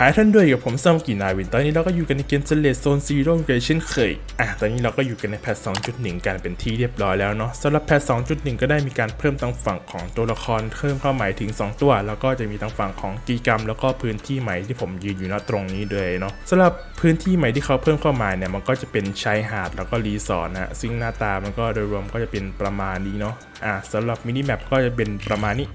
หายท่านด้วยกับผมซัมกินาวิน ตอนนี้เราก็อยู่กันในเกมเซเลสโซนซีโร่เกันเช่นเคย อะ ตอนนี้เราก็อยู่กันในแพท 2.1 กันเป็นที่เรียบร้อยแล้วเนาะสำหรับแพท 2.1 ก็ได้มีการเพิ่มทางฝั่งของตัวละครเพิ่มเข้าใหม่ถึง 2 ตัว แล้วก็จะมีทางฝั่งของกิจกรรม แล้วก็พื้นที่ใหม่ที่ผมยืนอยู่ณตรงนี้เลยเนาะสำหรับพื้นที่ใหม่ที่เขาเพิ่มเข้ามาเนี่ย มันก็จะเป็นชายหาดแล้วก็รีสอร์ทนะซึ่งหน้าตามันก็โดยรวมก็จะเป็นประมาณนี้เนาะ อะสำหรับมินิแมปก็จะเป็นประมาณนี้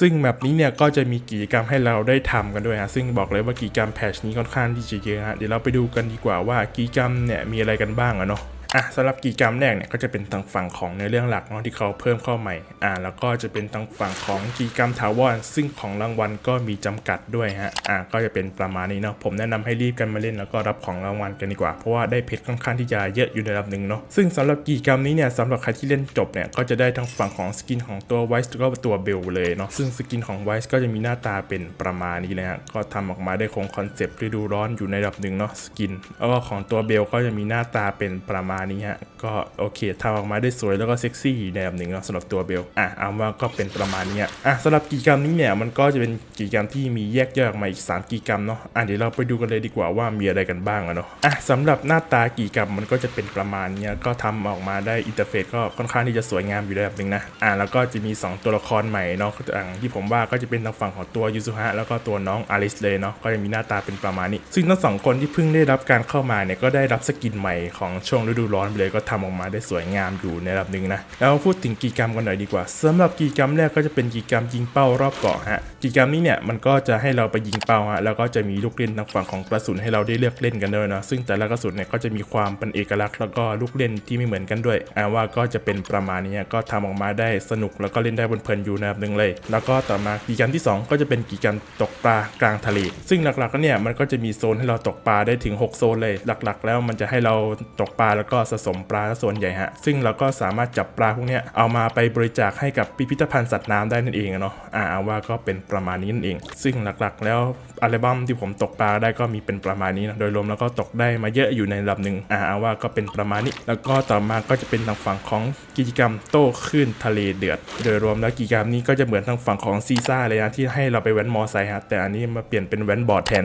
ซึ่งแมปนี้เนี่ยก็จะมีกิจกรรมให้เราได้ทำกันด้วยฮะซึ่งบอกเลยว่ากิจกรรมแพชนี้ค่อนข้างที่จะเยอะฮะเดี๋ยวเราไปดูกันดีกว่าว่ากิจกรรมเนี่ยมีอะไรกันบ้างอะเนาะ อะสำหรับกิจกรรมแรกเนี่ยก็จะเป็นทางฝั่งของในเรื่องหลักเนาะที่เขาเพิ่มเข้าใหม่อ่าแล้วก็จะเป็นทางฝั่งของกิจกรรมถาวรซึ่งของรางวัลก็มีจำกัดด้วยฮะอ่าก็จะเป็นประมาณนี้เนาะผมแนะนำให้รีบกันมาเล่นแล้วก็รับของรางวัลกันดีกว่าเพราะว่าได้เพชรค่อนข้างที่จะเยอะอยู่ในระดับหนึ่งเนาะซึ่งสำหรับกิจกรรมนี้เนี่ยสำหรับใครที่เล่นจบเนี่ยก็จะได้ทั้งฝั่งของสกินของตัวไวส์ก็ตัวเบลเลยเนาะซึ่งสกินของไวส์ก็จะมีหน้าตาเป็นประมาณนี้เลยฮะก็ทำออกมาได้คงคอนเซปต์ฤดูร้อนอยู่ในระดับหนึ่งเนาะสกินแล้วก็ของตัวเบลก็จะมีหน้าตาเป็นประมาณนี้ฮะ ก็โอเคทำออกมาได้สวยแล้วก็เซ็กซี่ในระดับหนึ่งเนาะสำหรับตัวเบล อะเอาว่าก็เป็นประมาณนี้อะสำหรับกิจกรรมนี้เนี่ยมันก็จะเป็นกิจกรรมที่มีแยกย่อยออกมาอีก 3กิจกรรมเนาะอะเดี๋ยวเราไปดูกันเลยดีกว่าว่ามีอะไรกันบ้างอะเนาะอะสำหรับหน้าตากิจกรรมมันก็จะเป็นประมาณนี้ก็ทำออกมาได้อินเทอร์เฟซก็ค่อนข้างที่จะสวยงามอยู่ในระดับหนึ่งนะอะแล้วก็จะมี 2 ตัวละครใหม่เนาะอย่างที่ผมว่าก็จะเป็นทางฝั่งของตัวยูซุฮะแล้วก็ตัวน้องอลิสเลยเนาะก็จะมีหน้าตาเป็นประมาณนี้ ซึ่งทั้งสองคนที่เพิ่งได้รับการเข้ามาเนี่ยก็ได้รับสกินใหม่ของช่วงฤดูร้อนไปเลยก็ทำออกมาได้สวยงามอยู่ในระดับหนึ่งนะแล้วพูดถึงกิจกรรมกันหน่อยดีกว่าสำหรับกิจกรรมแรกก็จะเป็นกิจกรรมยิงเป้ารอบเกาะฮะกิจกรรมนี้เนี่ยมันก็จะให้เราไปยิงเป้าฮะแล้วก็จะมีลูกเล่นทางฝั่งของกระสุนให้เราได้เลือกเล่นกันด้วยนะซึ่งแต่ละกระสุนเนี่ยก็จะมีความเป็นเอกลักษณ์แล้วก็ลูกเล่นที่ไม่เหมือนกันด้วยอ่าว่าก็จะเป็นประมาณนี้ก็ทำออกมาได้สนุกแล้วก็เล่นได้เพลินๆอยู่ในระดับหนึ่งเลย แล้วก็ต่อมากิจกรรมที่ 2 ก็จะเป็นกิจกรรมตกปลากลางทะเลซึ่งหลักๆก็เนี่ยมันก็จะมีโซนให้เราตกปลาได้ถึง 6 โซนเลยหลัก ๆ แล้วมันจะให้เราตกปลาแล้วก็สะสมปลาส่วนใหญ่ฮะ ซึ่งเราก็สามารถจับปลาพวกนี้เอามาไปบริจาคให้กับพิพิธภัณฑ์สัตว์น้ำได้นั่นเองอะเนาะอ่าเอาว่าก็เป็นประมาณนี้นั่นเอง ซึ่งหลักๆ แล้วอัลบั้มที่ผมตกปลาได้ก็มีเป็นประมาณนี้นะโดยรวมแล้วก็ตกได้มาเยอะอยู่ในระดับหนึ่งอ่าเอาว่าก็เป็นประมาณนี้ แล้วก็ต่อมาก็จะเป็นทางฝั่งของกิจกรรมโต้คลื่นทะเลเดือด โดยรวมแล้วกิจกรรมนี้ก็จะเหมือนทางฝั่งของซีซ่าเลยนะที่ให้เราไปแว้นมอไซค์ฮะแต่อันนี้มาเปลี่ยนเป็นแว้นบอร์ดแทน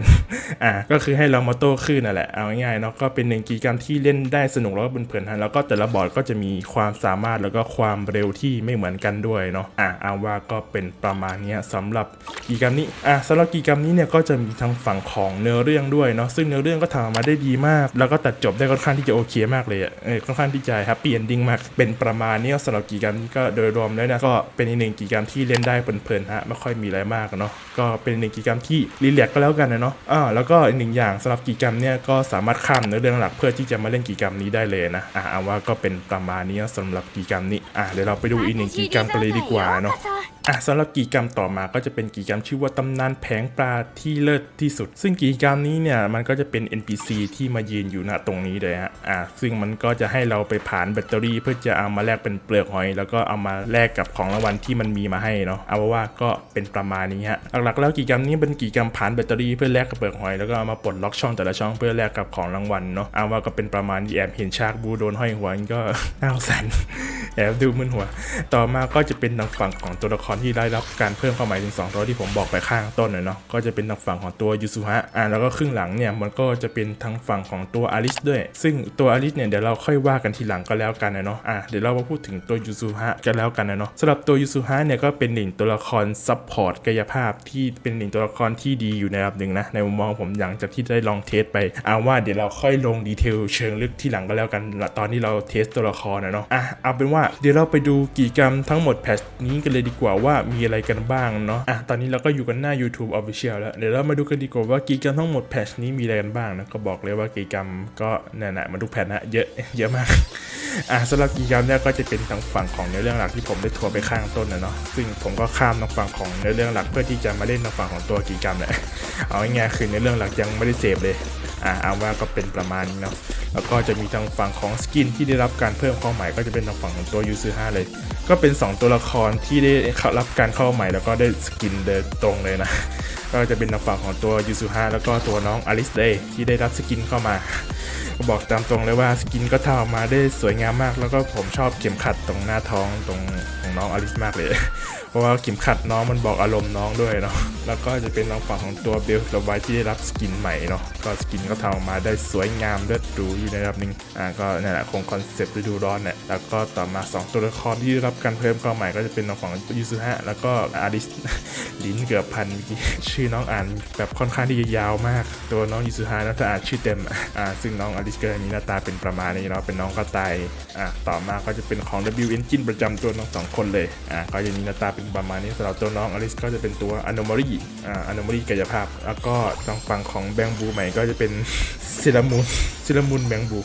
อ่าก็คือให้เรามาโต้คลื่นนั่นแหละเอาง่ายๆเนาะก็เป็นหนึ่งกิจกรรมที่เล่นได้สนุกแล้วก็เพลินฮะแล้วก็แต่ละบอร์ดก็จะมีความสามารถแล้วก็ความเร็วที่ไม่เหมือนกันด้วยเนาะอ่าเอาว่าก็เป็นประมาณนี้ยสำหรับกิจกรรมนี้อ่าสำหรับกิจกรรมนี้เนี่ยก็จะมีทางฝั่งของเนื้อเรื่องด้วยเนาะซึ่งเนื้อเรื่องก็ทำออกมาได้ดีมาก แล้วก็ตัดจบได้ค่อนข้างที่จะโอเคมากเลยอะเออค่อนข้างที่จะแฮปปี้เอนดิ้งมาก เป็นประมาณนี้สำหรับกิจกรรมนี้ก็โดยรวมแล้วนะก็เป็นอีกหนึ่งกิจกรรมที่เล่นได้เพลินๆฮะไม่ค่อยมีอะไรมากเนาะก็เป็นหนึ่งกิจกรรมที่รีแลกก็แล้วกันนะเนาะอ่าแล้วก็อีกหนึ่งอย่างสำหรับกิจกรรมเนี่ยก็สามารถข้ามเนื้อเรื่องหลักเพื่อที่จะมาเล่นกิจกรรมนี้ได้เลยนะอ่าเอาว่าก็เป็นประมาณนี้สำหรับกิจกรรมนี้อ่าเดี๋ยวเราไปดูอีกหนึ่งกิจกรรมกันเลยดีกว่าเนาะ อะสำหรับกิจกรรมต่อมาก็จะเป็นกิจกรรมชื่อว่าตำนานแผงปลาที่เลิศที่สุด ซึ่งกิจกรรมนี้เนี่ยมันก็จะเป็น NPC ที่มายืนอยู่ณตรงนี้เลยฮะอะซึ่งมันก็จะให้เราไปผ่านแบตเตอรี่ เพื่อจะเอามาแลกเป็นเปลือกหอย แล้วก็เอามาแลกกับของรางวัลที่มันมีมาให้เนาะเอาว่าก็เป็นประมาณนี้ฮะหลักๆแล้วกิจกรรมนี้เป็นกิจกรรมผ่านแบตเตอรี่เพื่อแลกกับเปลือกหอยแล้วก็เอามาปลดล็อกช่องแต่ละช่องเพื่อแลกกับของรางวัลเนาะเอาว่าก็เป็นประมาณแอบเห็นชากบูโดนห้อยหัวก็น่าสงสารแอบดูมึนหัว ต่อมาก็จะเป็นทางฝั่งของตัวละครที่ได้รับการเพิ่มเข้ามาถึง2ตัวที่ผมบอกไปข้างต้นเลยเนาะก็จะเป็นทางฝั่งของตัวยูซุฮะอ่าแล้วก็ครึ่งหลังเนี่ยมันก็จะเป็นทางฝั่งของตัวอลิสด้วย ซึ่งตัวอลิสเนี่ยเดี๋ยวเราค่อยว่ากันทีหลังก็แล้วกันนะเนาะอ่าเดี๋ยวเรามาพูดถึงตัวยูซุฮะกันแล้วกันนะเนาะสำหรับตัวยูซุฮะเนี่ยก็เป็นหนึ่งตัวละครซับพอร์ตกายภาพที่เป็นหนึ่งตัวละครที่ดีอยู่ในระดับหนึ่งนะในมุมมองผมหลังจากที่ได้ลองเทสไปเอาว่าเดี๋ยวเราค่อยลงดีเทลเชิงลึกที่หลังก็แล้วกันตอนที่เราเทสตัวละครนะเนาะอะเอาเป็นว่าเดี๋ยวเราไปดูกิจกรรมทั้งหมดแพทนี้กันเลยดีกว่าว่ามีอะไรกันบ้างเนาะอะตอนนี้เราก็อยู่กันหน้า YouTube Official แล้ว เดี๋ยวเรามาดูกันดีกว่าว่ากิจกรรมทั้งหมดแพทชนี้มีอะไรกันบ้างนะก็บอกเลยว่ากิจกรรมก็เนี่ยนะมาทุกแพทนะเยอะเยอะมากอะสำหรับกิจกรรมเนี่ยก็จะเป็นทางฝั่งของเนื้อเรื่องหลักที่ผมได้ทัวร์ไปข้างต้นนะเนาะซึ่งผมก็ข้ามทางฝั่งของเนื้อเรื่องหลักเพื่อที่จะมาเล่นทางฝั่งของตัวกิจกรรมแหละเอาง่ายๆคือเนื้อเรื่องหลักยังไม่ได้เสพเลยอ่าเอาว่าก็เป็นประมาณนี้เนาะแล้วก็จะมีทางฝั่งของสกินที่ได้รับการเพิ่มข้าใหม่ก็จะเป็นทางฝั่งของตัวยูซูฮาเลย ก็เป็น 2 ตัวละครที่ได้รับการเข้าใหม่แล้วก็ได้สกินเดินตรงเลยนะ ก็จะเป็นทางฝั่งของตัวยูซูฮาแล้วก็ตัวน้องอลิสเดย์ที่ได้รับสกินเข้ามาก็บอกตามตรงเลยว่าสกินก็ทำออกมาได้สวยงามมาก แล้วก็ผมชอบเข็มขัดตรงหน้าท้องตรงของน้องอลิสมากเลย ราะว่าเข็มขัดน้องมันบอกอารมณ์น้องด้วยเนาะแล้วก็จะเป็นทางฝั่งของตัวเบลสไวที่ได้รับสกินใหม่เนาะก็สกินก็ทำออกมาได้สวยงามเลือดหรูอยู่ในระดับหนึ่งอ่าก็นั่แหละคงคอนเซ็ปต์ฤดูร้อนเนี่ยแล้วก็ต่อมา 2 ตัวละครที่ได้รับการเพิ่มเข้าใหม่ก็จะเป็นทางฝั่งยูซุฮะแล้วก็อาริสลิ้นเกือบพันเมื่อกี้ชื่อน้องอ่านแบบค่อนข้างที่จะยาวมาก ตัวน้องยูซุฮะนะถ้าอ่านชื่อเต็มอะอ่าซึ่งน้องอาริสก็มีหน้าตาเป็นประมาณนี้เนาะเป็นน้องกระต่ายอ่าต่อมาก็จะเป็นของ W Engine ประจำตัวน้องสองคนเลยอ่าก็จะมีหน้าตาเป็นประมาณนี้สำหรับตัวน้องอลิสก็จะเป็นตัว Anomaly อ่า Anomaly กายภาพ แล้วก็ทางฝั่งของแบงบูใหม่ก็จะเป็นซิลามูนซิลามูนแบงบู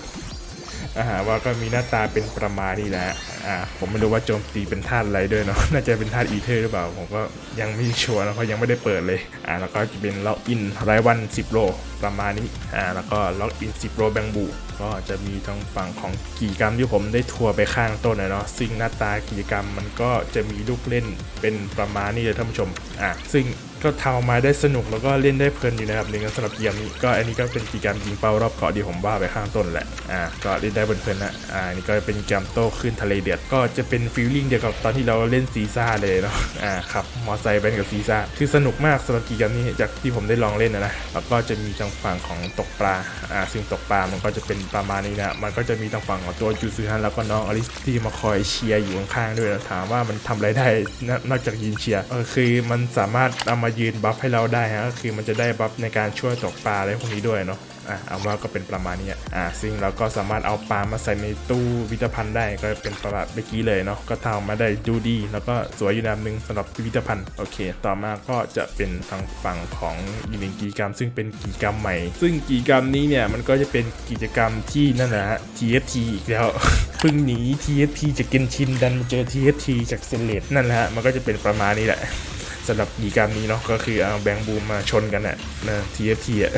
อาหารว่าก็มีหน้าตาเป็นประมาณนี้แหละอ่าผมไม่รู้ว่าโจมตีเป็นธาตุอะไรด้วยเนาะน่าจะเป็นธาตุอีเทอร์หรือเปล่า ผมก็ยังไม่ชัวร์นะเพราะยังไม่ได้เปิดเลยอ่าแล้วก็จะเป็นล็อกอินรายวัน 10 โลประมาณนี้อ่าแล้วก็ล็อกอิน 10 โลแบงบูก็จะมีทางฝั่งของกิจกรรมที่ผมได้ทัวร์ไปข้างต้นนะเนาะซึ่งหน้าตากิจกรรมมันก็จะมีลูกเล่นเป็นประมาณนี้เลยท่านผู้ชมอ่าซึ่ง ก็ทำออกมาได้สนุกแล้วก็เล่นได้เพลินอยู่นะครับหนึ่งสำหรับเกมนี้ก็อันนี้ก็เป็นกิจกรรมยิงเป้ารอบเกาะที่ผมว่าไปข้างต้นแหละอ่าก็เล่นได้เพลินๆนะอ่านี่ก็เป็นกิจกมโต้ขึ้นทะเลเดือดก็จะเป็นฟีลลิ่งเดียวกับตอนที่เราเล่นซีซ่าเลยเนาะอ่าขับมอไซค์ไปกับซีซ่าคือสนุกมากสำหรับกิจกรรมนี้จากที่ผมได้ลองเล่นนะนะแล้วก็จะมีทางฝั่งของตกปลาอ่าซึ่งตกปลามันก็จะเป็นประมาณนี้นะมันก็จะมีทางฝั่งของตัวจูซูฮันแล้วก็น้องอลิสที่มาคอยเชียร์อยู่ข้างๆด้วยนะถามว่ามันทำอะไรได้นอกจากยืนเชียร์เออคือมันสามารถเอามายืนบัฟให้เราได้ฮะก็คือมันจะได้บัฟในการช่วยตกปลาอะไรพวกนี้ด้วยเนาะอะเอาว่าก็เป็นประมาณนี้อะซึ่งเราก็สามารถเอาปลามาใส่ในตู้วิตภัณฑ์ได้ก็เป็นประมาณเมื่อกี้เลยเนาะก็ทำมาได้ดูดี แล้วก็สวยอยู่ในหนึ่งสำหรับพิพิธภัณฑ์โอเค ต่อมาก็จะเป็นทางฝั่งของอีกหนึ่งกิจกรรม ซึ่งเป็นกิจกรรมใหม่ ซึ่งกิจกรรมนี้เนี่ยมันก็จะเป็นกิจกรรมที่นั่นแหละ TFT อีกแล้วเพิ่งหนี TFT จากเกนชินดันมาเจอ TFT จากเซเลตนั่นแหละฮะมันก็จะเป็นประมาณนี้แหละ สำหรับกิจกรรมนี้เนาะก็คือเอาแบงบูมมาชนกันน่ะนะ TFT อะ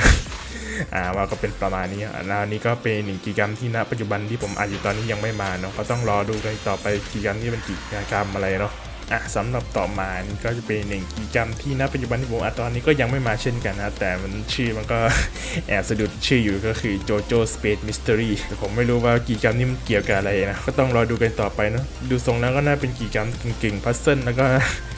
อ่าว่าก็เป็นประมาณนี้แล้วนี้ก็เป็นหนึ่งกิจกรรมที่ณปัจจุบันที่ผมอ่านอยู่ตอนนี้ยังไม่มาเนาะก็ต้องรอดูกันต่อไปกิจกรรมนี้เป็นกิจกรรมอะไรเนาะอะสำหรับต่อมานี่ก็จะเป็นหนึ่งกิจกรรมที่ณปัจจุบันที่ผมอ่านตอนนี้ก็ยังไม่มาเช่นกันนะ แต่มันชื่อมันก็แอบสะดุดชื่ออยู่ก็คือ JoJo Space Mystery แต่ผมไม่รู้ว่ากิจกรรมนี้มันเกี่ยวกับอะไรนะ ก็ต้องรอดูกันต่อไปเนาะดูทรงแล้วก็น่าเป็นกิจกรรมกึ่งๆพัซเซิลแล้วก็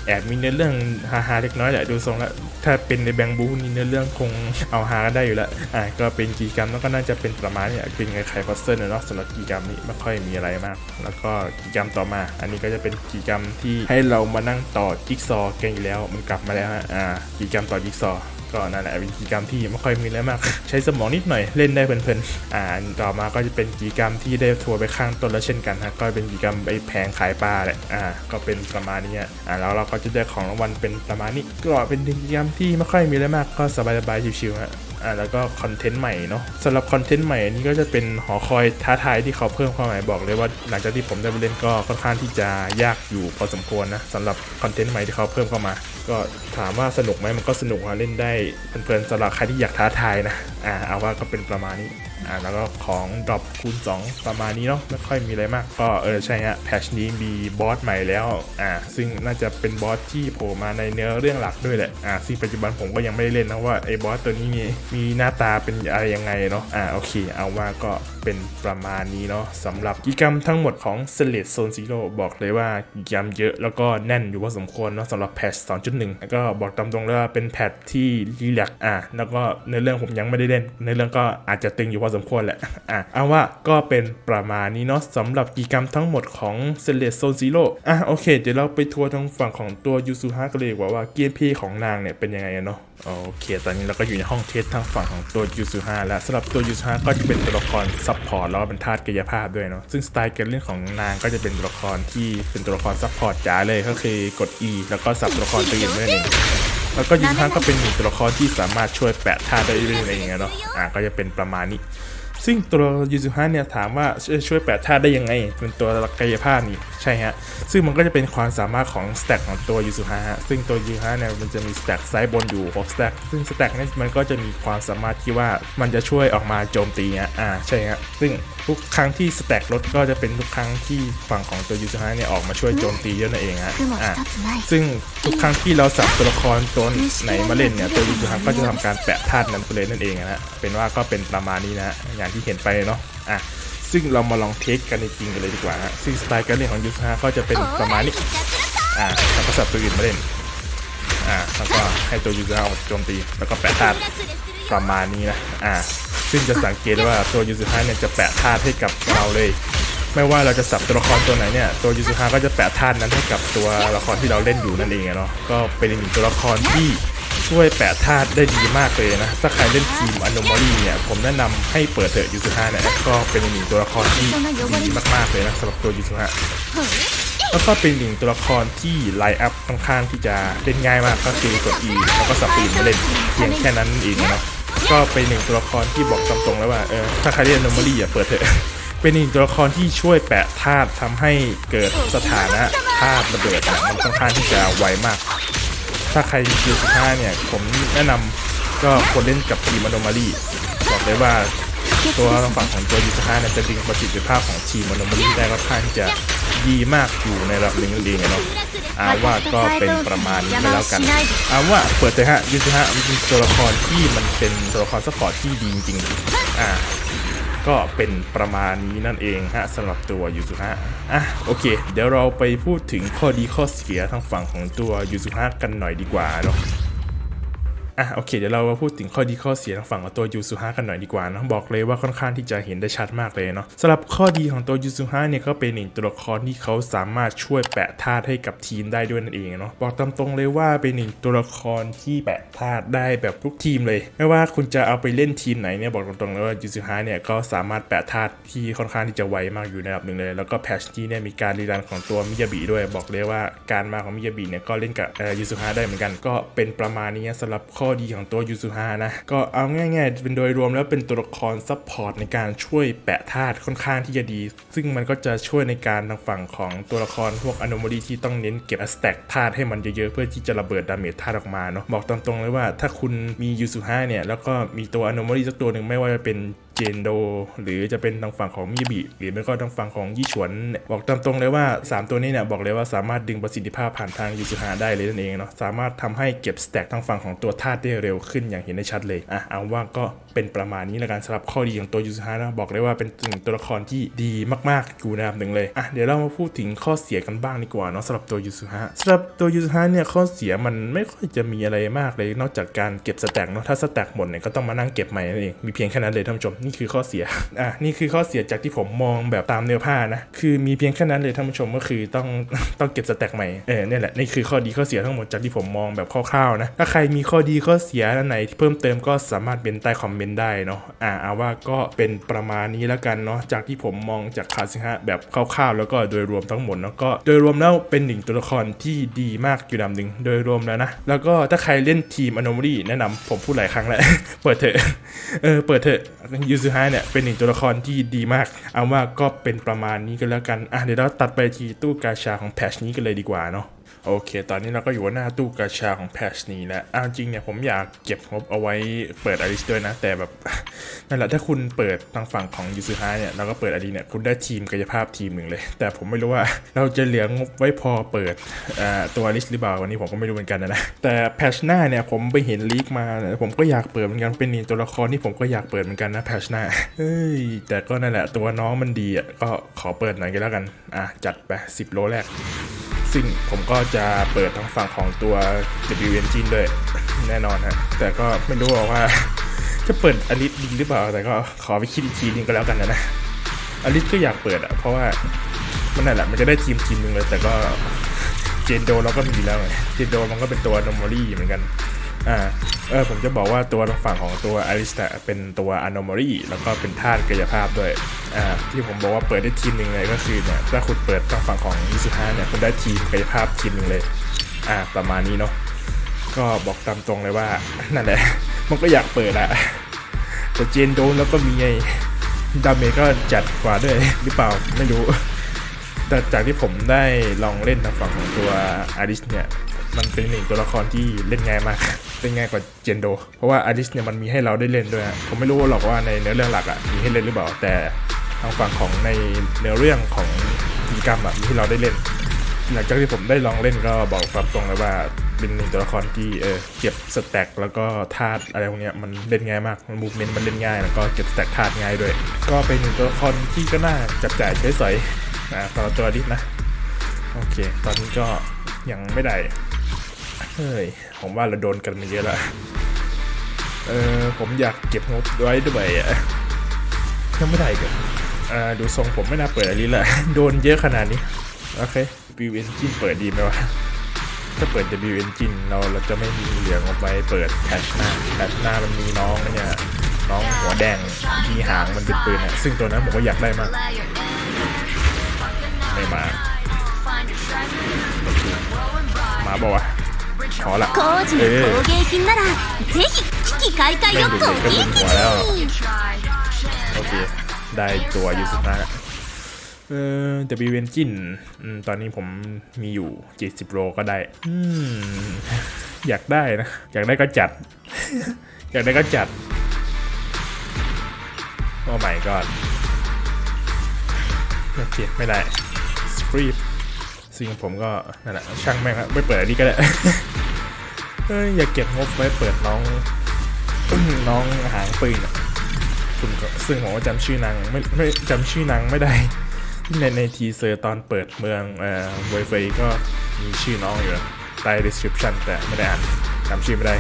แอบมีเนื้อเรื่องฮาๆเล็กน้อยแหละดูทรงแล้วถ้าเป็นในแบงบูนี่เนื้อเรื่องคงเอาฮาก็ได้อยู่ละอ่าก็เป็นกิจกรรมแล้วก็น่าจะเป็นประมาณนี้อะเป็นไงไข่พัซเซิลเนาะสำหรับกิจกรรมนี้ไม่ค่อยมีอะไรมาก แล้วก็กิจกรรมต่อมา อันนี้ก็จะเป็นกิจกรรมที่ให้เรามานั่งต่อจิ๊กซอกันอยู่แล้วมันกลับมาแล้วฮะอ่ากิจกรรมต่อจิ๊กซอ ก็นั่นแหละเป็นกิจกรรมที่ไม่ค่อยมีอะไรมาก ใช้สมองนิดหน่อยเล่นได้เพลินๆอ่าต่อมาก็จะเป็นกิจกรรมที่ได้ทัวร์ไปข้างต้นแล้วเช่นกันฮะก็เป็นกิจกรรมไปแผงขายปลาแหละอ่าก็เป็นประมาณนี้อะอ่าแล้วเราก็จะได้ของรางวัลเป็นประมาณนี้ก็เป็นกิจกรรมที่ไม่ค่อยมีอะไรมากก็สบายๆชิวๆฮะ อ่าแล้วก็คอนเทนต์ใหม่เนาะสำหรับคอนเทนต์ใหม่อันนี้ก็จะเป็นหอคอยท้าทายที่เขาเพิ่มความหมายบอกเลยว่าหลังจากที่ผมได้ไปเล่นก็ค่อนข้างที่จะยากอยู่พอสมควรนะสำหรับคอนเทนต์ใหม่ที่เขาเพิ่มเข้ามา ก็ถามว่าสนุกไหมมันก็สนุกอะเล่นได้เพลินๆสำหรับใครที่อยากท้าทายนะอ่าเอาว่าก็เป็นประมาณนี้อ่าแล้วก็ของดรอปคูณ 2 ประมาณนี้เนาะไม่ค่อยมีอะไรมาก ก็เออใช่ฮะแพชนี้มีบอสใหม่แล้วอ่าซึ่งน่าจะเป็นบอสที่โผล่มาในเนื้อเรื่องหลักด้วยแหละอ่าซึ่งปัจจุบันผมก็ยังไม่ได้เล่นนะว่าไอ้บอสตัวนี้มีมีหน้าตาเป็นอะไรยังไงเนาะอ่าโอเค เอาว่าก็เป็นประมาณนี้เนาะสำหรับกิจกรรมทั้งหมดของ s l a t e Zone Zero บอกเลยว่ากิจกรรมเยอะแล้วก็แน่นอยู่พอสมควรเนาะสำหรับแพท2.1แล้วก็บอกตามตรงเลยว่าเป็นแพทที่รีแลกอะแล้วก็ในเรื่องผมยังไม่ได้เล่นในเรื่องก็อาจจะตึงอยู่พอสมควรแหละอะเอาว่าก็เป็นประมาณนี้เนาะสำหรับกิจกรรมทั้งหมดของ s l a t e Zone Zero อะโอเค เดี๋ยวเราไปทัวร์ทางฝั่งของตัวยูซูฮะกันเลยดีกว่าว่าเกมเพลย์ของนางเนี่ยเป็นยังไงเนาะโอเค ตอนนี้เราก็อยู่ในห้องเทสทางฝั่งของตัวยูซูฮาแล้วสำหรับตัวยูซูฮาก็จะเป็นตัวละครซับพอร์ตแล้วก็เป็นธาตุกายภาพด้วยเนาะซึ่งสไตล์การเล่นของนางก็จะเป็นตัวละครที่เป็นตัวละครซับพอร์ตจ๋าเลยก็คือกด E แล้วก็สับตัวละครตัวอื่นด้วยนั่นเอง แล้วก็ยูซูฮาก็เป็นหนึ่งตัวละครที่สามารถช่วยแปะธาตุได้ด้วยนั่นเองอะเนาะอะก็จะเป็นประมาณนี้ ซึ่งตัวยูซุฮะเนี่ยถามว่าช่วยแปดธาตุได้ยังไง เป็นตัวกายภาพนี่ใช่ฮะ ซึ่งมันก็จะเป็นความสามารถของสแต็กของตัวยูซุฮะซึ่งตัวยูซุฮะเนี่ยมันจะมีสแต็กซ้ายบนอยู่หกสแต็กซึ่งสแต็กนี่มันก็จะมีความสามารถที่ว่ามันจะช่วยออกมาโจมตีเนี่ยอ่าใช่ฮะซึ่งทุกครั้งที่สแต็กลดก็จะเป็นทุกครั้งที่ฝั่งของตัวยูซุฮะเนี่ยออกมาช่วยโจมตีด้วยนั่นเองฮะอ่าซึ่งทุกครั้งที่เราสับตัวละครตัวไหนมาเล่นเนี่ยตัวยูซุฮะก็จะทำการแปะธาตุนั้นไปเลยนั่นเองนะเป็นว่าก็เป็นประมาณนี้นะอย่างที่เห็นไปเนาะอะซึ่งเรามาลองเทสกันในจริงกันเลยดีกว่าฮะซึ่งสไตล์การเล่นของยูทูฮัก็จะเป็นประมาณนี้อะแล้วก็สับตัวอื่นมาเล่นอะแล้วก็ให้ตัวยูทูฮัออกโจมตีแล้วก็แปะธาตุประมาณนี้นะอะซึ่งจะสังเกตได้ว่าตัวยูทูฮัเนี่ยจะแปะธาตุให้กับเราเลยไม่ว่าเราจะสับตัวละครตัวไหนเนี่ยตัวยูซูฮาก็จะแปะธาตุนั้นให้กับตัวละครที่เราเล่นอยู่นั่นเองอะเนาะก็เป็นอีกหนึ่งตัวละครที่ ช่วยแปะธาตุได้ดีมากเลยนะ ถ้าใครเล่นทีมอ n น m a l y เนี่ย ผมแนะนำให้เปิดเถอะยูซูฮาเนี่ยก็เป็นหนึ่งตัวละครที่ดีมากๆเลยนะสำหรับตัวยูซูฮาแล้วก็เป็นหนึ่งตัวละครที่ไลน์อัพค่อนข้างที่จะเล่นง่ายมากก็คือกด E แล้วก็สับปีนมาเล่นเพียงแค่นั้นเองนะก็เป็นหนึ่งตัวละครที่บอกตามตรงแล้วว่าเออถ้าใครเล่น anomaly อะเปิดเถอะเป็นหนึ่งตัวละครที่ช่วยแปะธาตุทำให้เกิดสถานะธาตุระเบิดมันค่อนข้างที่จะไวมาก ถ้าใครมีคิวสิบห้าเนี่ย ผมแนะนำก็ควรเล่นกับทีม anomaly บอกเลยว่าตัวทางฝั่งของตัวยูสฮาเนี่ยจะดึงประสิทธิภาพของทีมมันมันได้ค่อนข้างจะดีมากอยู่ในระดับหนึ่งนั่นเองอะเนาะอาว่าก็เป็นประมาณนี้ก็แล้วกันอาว่าเปิดเลยฮะยูสฮะมันเป็นตัวละครที่มันเป็นตัวละครสปอร์ตที่ดีจริงๆอ่า ก็เป็นประมาณนี้นั่นเองฮะสำหรับตัวยูสุฮะอะโอเค เดี๋ยวเราไปพูดถึงข้อดีข้อเสียทางฝั่งของตัวยูสุฮะกันหน่อยดีกว่าเนาะ อะโอเคเดี๋ยวเรามาพูดถึงข้อดีข้อเสียทางฝั่งของตัวยูซูฮะกันหน่อยดีกว่านะบอกเลยว่าค่อนข้างที่จะเห็นได้ชัดมากเลยเนาะสำหรับข้อดีของตัวยูซูฮะเนี่ยก็เป็นหนึ่งตัวละครที่เขาสามารถช่วยแปะธาตุให้กับทีมได้ด้วยนั่นเองเนาะบอกตามตรงเลยว่าเป็นหนึ่งตัวละครที่แปะธาตุได้แบบทุกทีมเลย ไม่ว่าคุณจะเอาไปเล่นทีมไหนเนี่ยบอกตรงๆเลยว่ายูซูฮะเนี่ยก็สามารถแปะธาตุที่ค่อนข้างที่จะไวมากอยู่ในระดับหนึ่งเลย แล้วก็แพชที่เนี่ยมีการรีรันของตัวมิยาบิด้วยบอกเลยว่าการมาของมิยาบิเนี่ยก็เล่นกับยูซูฮะได้เหมือนกันก็เป็นประมาณนี้สำหรับข้อข้อดีของตัวยูซุฮานะ ก็เอาง่ายๆ เป็นโดยรวมแล้วเป็นตัวละครซัพพอร์ตในการช่วยแปะธาตุค่อนข้างที่จะดี ซึ่งมันก็จะช่วยในการทางฝั่งของตัวละครพวกอ n o m a l y ที่ต้องเน้นเก็บสแต็กธาตุให้มันเยอะๆ เพื่อที่จะระเบิดดาเมจธาตุออกมาเนาะบอกตรงๆเลยว่าถ้าคุณมียูซุฮาเนี่ยแล้วก็มีตัวอ n o m a l y สักตัวหนึ่งไม่ว่าจะเป็น เจนโด หรือจะเป็นทางฝั่งของมิยาบิหรือไม่ก็ทางฝั่งของยี่ฉวน บอกตามตรงเลยว่า 3 ตัวนี้เนี่ยบอกเลยว่าสามารถดึงประสิทธิภาพผ่านทางยูซูฮาได้เลยนั่นเองเนาะสามารถทำให้เก็บสแต็กทางฝั่งของตัวธาตุได้เร็วขึ้นอย่างเห็นได้ชัดเลยอะเอาว่าก็เป็นประมาณนี้ละกันสำหรับข้อดีของตัวยูซูฮานะบอกเลยว่าเป็นหนึ่งตัวละครที่ดีมากๆอยู่ในระดับหนึ่งเลยอะเดี๋ยวเรามาพูดถึงข้อเสียกันบ้างดีกว่าเนาะสำหรับตัวยูซูฮาสำหรับตัวยูซูฮาเนี่ยข้อเสียมันไม่ค่อยจะมีอะไรมากเลย นอกจากการเก็บสแต็กเนาะถ้าสแต็กหมดเนี่ยก็ต้องมานั่งเก็บใหม่นั่นเองมีเพียงแค่นั้นเลยท่านผู้ชมนี่คือข้อเสีย อะนี่คือข้อเสียจากที่ผมมองแบบตามเนื้อผ้านะ คือมีเพียงแค่นั้นเลยท่านผู้ชมก็คือต้องต้องเก็บสแต็กใหม่ เออเนี่ยแหละนี่คือข้อดีข้อเสียทั้งหมดจากที่ผมมองแบบคร่าวๆนะ ถ้าใครมีข้อดีข้อเสียอันไหนที่เพิ่มเติมก็สามารถเป็นใต้คอมเมนต์ได้เนาะ อ่าเอาว่าก็เป็นประมาณนี้แล้วกันเนาะ จากที่ผมมองจากคาสิฮะแบบคร่าวๆ แล้วก็โดยรวมทั้งหมดเนาะก็โดยรวมแล้วเป็นหนึ่งตัวละครที่ดีมากอยู่ลำหนึ่งโดยรวมแล้วนะ แล้วก็ถ้าใครเล่นทีม Anomaly แนะนำผมพูดหลายครั้งแล้ว เปิดเถอะ เออ เปิดเถอะยูซุฮะเนี่ยเป็นหนึ่งตัวละครที่ดีมาก เอาว่าก็เป็นประมาณนี้กันแล้วกัน อะเดี๋ยวเราตัดไปที่ตู้กาชาของแพชนี้กันเลยดีกว่าเนาะ โอเค ตอนนี้เราก็อยู่หน้าตู้กาชาของแพชนี้แล้วเอาวจริงเนี่ยผมอยากเก็บงบเอาไว้เปิดอลิสด้วยนะ แต่แบบนั่นแหละถ้าคุณเปิดทางฝั่งของยูซูฮะเนี่ยเราก็เปิดอลีเนี่ยคุณได้ทีมกายภาพทีมหนึ่งเลย แต่ผมไม่รู้ว่าเราจะเหลืองบไว้พอเปิดตัวอลิสหรือเปล่าวันนี้ผมก็ไม่รู้เหมือนกันนะแต่แพชหน้าเนี่ยผมไปเห็นลีกมาผมก็อยากเปิดเหมือนกันเป็นตัวละครที่ผมก็อยากเปิดเหมือนกันนะแพชหน้าเฮ้ยแต่ก็นั่นแหละตัวน้องมันดีอะก็ขอเปิดหน่อยก็แล้วกันอะจัดไป10โลแรก ซึ่งผมก็จะเปิดทั้งฝั่งของตัว W Engine ด้วยแน่นอนฮะแต่ก็ไม่รู้ว่าจะเปิดอลิสดีหรือเปล่า แต่ก็ขอไปคิดอีกทีนึงก็แล้วกันนะนะอลิสก็อยากเปิดอะเพราะว่ามันนั่นแหละมันจะได้ทีมทีมหนึ่งเลยแต่ก็เจนโดเราก็มีแล้วไงเจนโดมันก็เป็นตัวนอมอรี่เหมือนกัน อ่าเออผมจะบอกว่าตัวทางฝั่งของตัวอลิสเน่ะเป็นตัวอ n o m a l y แล้วก็เป็นธาตุกายภาพด้วยอ่าที่ผมบอกว่าเปิดได้ทีมหนึ่งเลยก็คือเนี่ยถ้าคุณเปิดทางฝั่งของอิซุฮะเนี่ยคุณได้ทีมกายภาพทีมหนึ่งเลยอ่าประมาณนี้เนาะก็บอกตามตรงเลยว่านั่นแหละมันก็อยากเปิดอะแต่เจนโดนแล้วก็มีไงดาเมจก็จัดกว่าด้วยหรือเปล่าไม่รู้ แต่แต่จากที่ผมได้ลองเล่นทางฝั่งของตัวอาริสเนี่ยมันเป็นหนึ่งตัวละครที่เล่นง่ายมาก เล่นง่ายกว่าเจนโด เพราะว่าอาริสเนี่ยมันมีให้เราได้เล่นด้วยผมไม่รู้หรอกว่าในเนื้อเรื่องหลักอะมีให้เล่นหรือเปล่า แต่ทางฝั่งของในเนื้อเรื่องของกิจกรรมอะมีให้เราได้เล่น หลังจากที่ผมได้ลองเล่นก็บอกตามตรงเลยว่าเป็นหนึ่งตัวละครที่เออเก็บสแต็กแล้วก็ธาตุอะไรพวกเนี้ยมันเล่นง่ายมากมูฟเมนต์มันเล่นง่ายแล้วก็เก็บสแต็กธาตุง่ายด้วย ก็เป็นหนึ่งตัวละครที่ก็น่าจับจ่ายใช้สอยนะสำหรับตัวดิสนะโอเค ตอนนี้ก็ยังไม่ได้ เฮ้ย ผมว่าเราโดนกันมาเยอะแล้วเออผมอยากเก็บงบไว้ด้วยอะยังไม่ได้กันอ่าดูทรงผมไม่น่าเปิดอะไรเลยโดนเยอะขนาดนี้ โอเค W Engine เปิดดีไหมวะ ถ้าเปิด W Engine เราเราจะไม่มีเหลืองออกไปเปิดแพชหน้าแพชหน้ามันมีน้องเนี่ย น้องหัวแดงมีหางมันเป็นปืนอะ ซึ่งตัวนั้นผมก็อยากได้มาก ไม่มา มาบอกว่าวะ ขอละเออแม่งดูดก็ถึงหัวแล้วโอเคได้ตัวยูสุนะเออจะมีเวนจินตอนนี้ผมมีอยู่เจ็ดสิบโลก็ได้อืมอยากได้นะ อยากได้ก็จัด อยากได้ก็จัด โอ้ไม่ก็โอเคไม่ได้สครีป ซึ่งผมก็นั่นแหละช่างแม่งไม่เปิดอันนี้ก็ได้อยอยาเก็บงบไว้เปิดน้องน้องหางปืนอะคุณซึ่งผมจำชื่อนางไม่ไม่จำชื่อนางไม่ได้ในในทีเซอร์ตอนเปิดเมืองเอ่อไวไฟก็มีชื่อน้องอยู่ใต้ description แต่ไม่ได้อ่านจำชื่อไม่ได้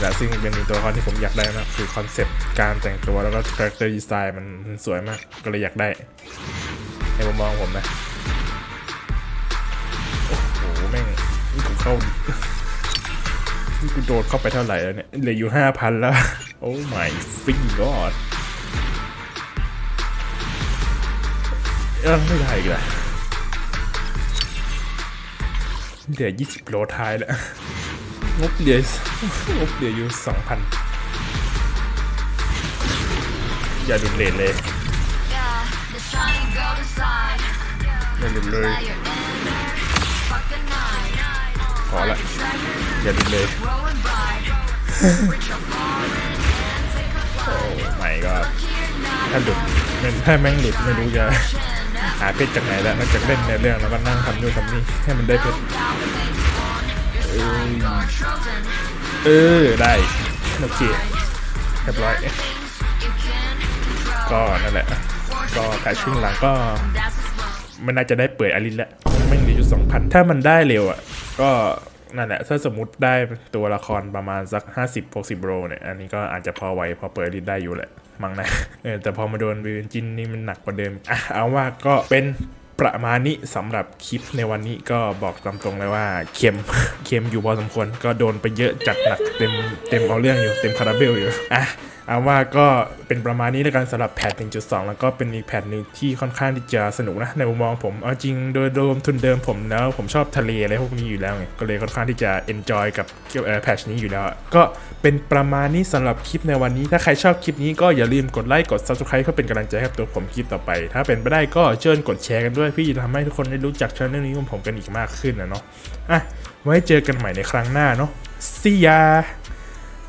แต่ซึ่งเป็นหนึ่งตัวละครที่ผมอยากได้มากคือคอนเซปต์การแต่งตัวแล้วก็ character design มันมันสวยมากก็เลยอยากได้ในมุมมองผมนะ เข้านี่กูโดดเข้าไปเท่าไหร่แล้วเนี่ย เหลืออยู่ห้าพันแล้ว โอ้ my freaking god เออไม่ได้อีกแล้วเหลือยี่สิบโลท้ายแล้ว งบเหลืองบเหลืออยู่สองพันอย่าดุนเลนเลยอย่าดุนเลย พอละอย่าดุนเลยโอ้ไม่ก็ถ้าหลุดถ้าแม่งหลุดไม่รู้จะหาเพชรจากไหนแล้วนอกจากเล่นในเรื่องแล้วก็นั่งทำนู่นทำนี่ให้มันได้เพชรเออเออได้โอเคเรียบร้อยก็นั่นแหละ ก็แพชช่วงหลังก็ มันน่าจะได้เปิดอารินแล้วไม่เหลืออยู่สองพันถ้ามันได้เร็วอะ ก็นั่นแหละถ้าสมมติได้ตัวละครประมาณสัก 50 60โรเนี่ย อันนี้ก็อาจจะพอไหวพอเปิดอารินได้อยู่แหละ มั้งนะเออแต่พอมาโดนวินจินนี่มันหนักกว่าเดิมอะเอาว่าก็เป็นประมาณนี้สำหรับคลิปในวันนี้ก็บอกตามตรงเลยว่าเค็มเค็มอยู่พอสมควรก็โดนไปเยอะจัดหนักเต็มเต็มเอาเรื่องอยู่เต็มคาราเบลอยู่อะเอาว่าก็เป็นประมาณนี้แล้วกันสำหรับแพท 1.2 แล้วก็เป็นอีกแพทหนึ่งที่ค่อนข้างที่จะสนุกนะ ในมุมมองผมเอาจริงโดยรวมทุนเดิมผมแล้ว ผมชอบทะเลอะไรพวกนี้อยู่แล้วไงก็เลยค่อนข้างที่จะ enjoy กับเอ่อแพทนี้อยู่แล้ว ก็เป็นประมาณนี้สำหรับคลิปในวันนี้ ถ้าใครชอบคลิปนี้ก็อย่าลืมกดไลค์กด subscribe เพื่อเป็นกำลังใจให้กับตัวผมคลิปต่อไป ถ้าเป็นไปได้ก็เชิญกดแชร์กันด้วยพี่จะทำให้ทุกคนได้รู้จักช่องนี้ของผมกันอีกมากขึ้นนะเนาะอะไว้เจอกันใหม่ในครั้งหน้าเนาะ see ya